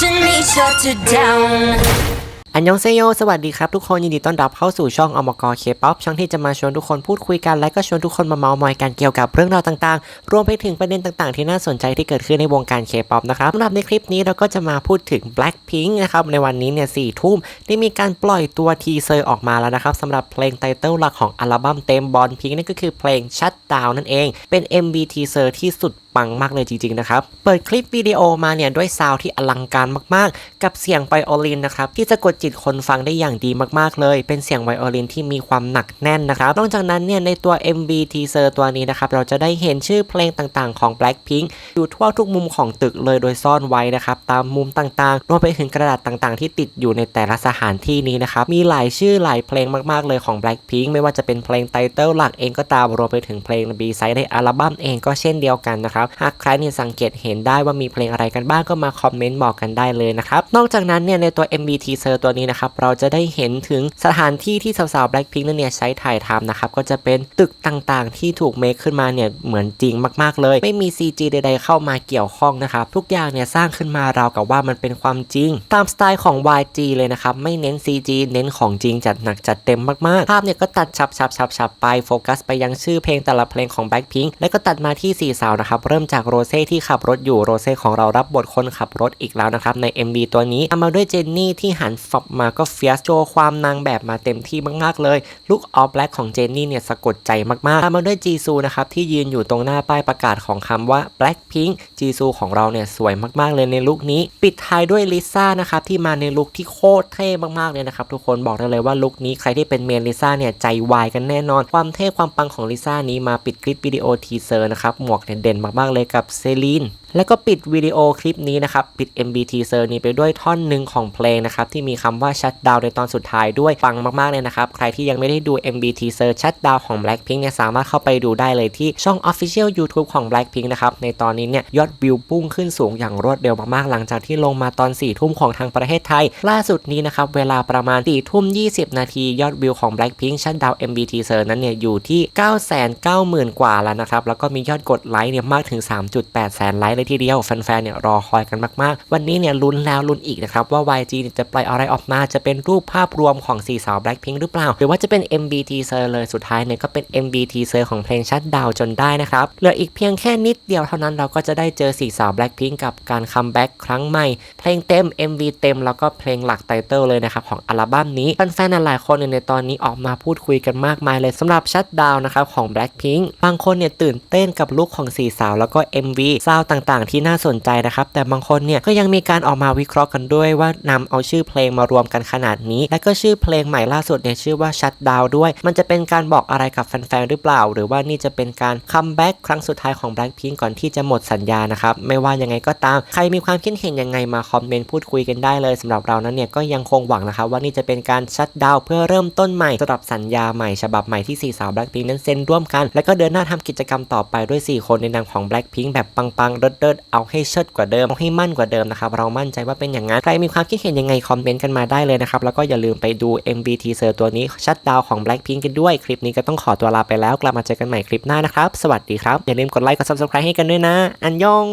watching me shut it down. อันยองเซโย สวัสดีครับ ทุกคนยินดีต้อนรับเข้าสู่ช่องอมกเคป๊อปช่องที่จะมาชวนทุกคนพูดคุยกัน และก็ชวนทุกคนมาเมาส์มอยกันเกี่ยวกับเรื่องราวต่างๆ รวมไปถึงประเด็นต่างๆ ที่น่าสนใจที่เกิดขึ้นในวงการเคป๊อปนะครับสำหรับในคลิปนี้เราก็จะมาพูดถึง Blackpink นะครับ ในวันนี้เนี่ยสี่ทุ่มได้มีการปล่อยตัวทีเซอร์ออกมาแล้วนะครับสำหรับเพลงไตเติลหลักของอัลบั้มเต็มบอลพิงนั่นก็คือเพลง Shut Down นั่นเอง เป็น MV ทีเซอร์ที่สุดปังมากเลยจริงๆนะครับ เปิดคลิปวิดีโอมาเนี่ยด้วยซาวที่อลังการมากๆ กับเสียงไวโอลินนะครับที่จะกดจิตคนฟังได้อย่างดีมากๆเลย เป็นเสียงไวโอลินที่มีความหนักแน่นนะครับนอกจากนั้นเนี่ยในตัว MV ทีเซอร์ตัวนี้นะครับเราจะได้เห็นชื่อเพลงต่างๆของ Blackpink อยู่ทั่วทุกมุมของตึกเลยโดยซ่อนไว้นะครับตามมุมต่างๆรวมไปถึงกระดาษต่างๆ ที่ติดอยู่ในแต่ละสถานที่นี้นะครับมีหลายชื่อหลายเพลงมากๆเลยของ Blackpink ไม่ว่าจะเป็นเพลงไตเติลหลักเองก็ตามรวมไปถึงเพลงบีไซด์ในอัลบั้มเองก็เช่นเดียวกันนะครับหากใครเนี่ยสังเกตเห็นได้ว่ามีเพลงอะไรกันบ้างก็มาคอมเมนต์บอกกันได้เลยนะครับนอกจากนั้นเนี่ยในตัว MV teaser ตัวนี้นะครับเราจะได้เห็นถึงสถานที่ที่สาวๆ Blackpink นั่นเนี่ยใช้ถ่ายทำนะครับก็จะเป็นตึกต่างๆ ที่ถูกเมคขึ้นมาเนี่ยเหมือนจริงมากๆเลย ไม่มี CG ใดๆเข้ามาเกี่ยวข้องนะครับทุกอย่างเนี่ยสร้างขึ้นมาราวกับว่ามันเป็นความจริง ตามสไตล์ของ YG เลยนะครับไม่เน้น CG เน้นของจริงจัดหนักจัดเต็มมากๆ ภาพเนี่ยก็ตัดฉับฉับฉับฉับไปโฟกัสไปยังชื่อเพลงแต่ละเพลงของ Blackpink แล้วก็ตัดมาที่สี่สาวนะครับเริ่มจากโรเซ่ที่ขับรถอยู่โรเซ่ของเรารับบทคนขับรถอีกแล้วนะครับใน MV ตัวนี้ตามมาด้วยเจนนี่ที่หันฝับมาก็เฟียสโชว์ความนางแบบมาเต็มที่มากๆเลย ลุคออฟแบล็กของเจนนี่เนี่ยสะกดใจมากๆตามมาด้วยจีซูนะครับที่ยืนอยู่ตรงหน้าป้ายประกาศของคำว่า Blackpink จีซูของเราเนี่ยสวยมากๆเลยในลุคนี้ ปิดท้ายด้วยลิซ่านะครับที่มาในลุคที่โคตรเท่มากๆเลยนะครับทุกคนบอกได้เลยว่าลุคนี้ใครที่เป็นเมนลิซ่าเนี่ยใจวายกันแน่นอน ความเท่ความปังของลิซ่านี้มาปิดคลิปวิดีโอทีเซอร์นะครับหมวกเนี่ยเด่นมากๆเลยกับเซลีนแล้วก็ปิดวิดีโอคลิปนี้นะครับ ปิด MB teaser นี้ไปด้วยท่อนหนึ่งของเพลงนะครับ ที่มีคำว่า shut down ในตอนสุดท้ายด้วยฟังมาก ๆ เลยนะครับ ใครที่ยังไม่ได้ดู MB teaser shut down ของ Blackpink เนี่ยสามารถเข้าไปดูได้เลยที่ช่อง Official YouTube ของ Blackpink นะครับ ในตอนนี้เนี่ยยอดวิวพุ่งขึ้นสูงอย่างรวดเร็วมาก ๆ หลังจากที่ลงมาตอน4ี่ทุ่มของทางประเทศไทย ล่าสุดนี้นะครับเวลาประมาณ4ี่ทุ่ม20 นาทียอดวิวของ Blackpink shut down MB teaser นั้นเนี่ยอยู่ที่ 990,000 กว่าแล้วนะครับแล้วก็มียอดกดไลค์เนี่ยมากถึง 3.8 แสนไลค์เลยทีเดียวแฟนๆเนี่ยรอคอยกันมากๆ วันนี้เนี่ยลุ้นแล้วลุ้นอีกนะครับว่า YG เนี่ยจะปล่อยอะไรออกมาจะเป็นรูปภาพรวมของสี่สาว Blackpink หรือเปล่า หรือว่าจะเป็น MB teaser เลยสุดท้ายเนี่ยก็เป็น MB teaser ของเพลงชัดดาวจนได้นะครับเหลืออีกเพียงแค่นิดเดียวเท่านั้นเราก็จะได้เจอสี่สาว Blackpink กับการคัมแบ็กครั้งใหม่ เพลงเต็ม MV เต็มแล้วก็เพลงหลักไตเติลเลยนะครับของอัลบั้มนี้แฟนๆหลายคนในตอนนี้ออกมาพูดคุยกันมากมายเลยสำหรับชัดดาวนะครับของ Blackpink บางคนเนี่ยตื่นเต้นกับลุคของสี่สาวแล้วก็ MV ซาวต่างๆ ที่น่าสนใจนะครับ แต่บางคนเนี่ยก็ยังมีการออกมาวิเคราะห์กันด้วยว่านำเอาชื่อเพลงมารวมกันขนาดนี้ และก็ชื่อเพลงใหม่ล่าสุดเนี่ยชื่อว่า Shut Down ด้วย มันจะเป็นการบอกอะไรกับแฟนๆหรือเปล่า หรือว่านี่จะเป็นการคัมแบ็กครั้งสุดท้ายของ Blackpink ก่อนที่จะหมดสัญญานะครับไม่ว่ายังไงก็ตามใครมีความคิดเห็นยังไงมาคอมเมนต์พูดคุยกันได้เลยสำหรับเรานั้นเนี่ยก็ยังคงหวังนะครับว่านี่จะเป็นการชัดดาวเพื่อเริ่มต้นใหม่สำหรับสัญญาใหม่ฉบับใหม่ที่สี่สาว Blackpink นั้นเซ็นร่วมกัน และก็เดินหน้าทำกิจกรรมต่อไปด้วยสี่คนในนามของ Blackpink แบบปังๆเดิดเอาให้เชิดกว่าเดิมเอาให้มั่นกว่าเดิมนะครับเรามั่นใจว่าเป็นอย่างนั้นใครมีความคิดเห็นยังไงคอมเมนต์กันมาได้เลยนะครับแล้วก็อย่าลืมไปดู MV teaser ตัวนี้ชัดดาวของ Blackpink กันด้วย คลิปนี้ก็ต้องขอตัวลาไปแล้วกลับมาเจอกันใหม่คลิปหน้านะครับสวัสดีครับอย่าลืมกดไลค์กด subscribe ให้กันด้วยนะ อันยอง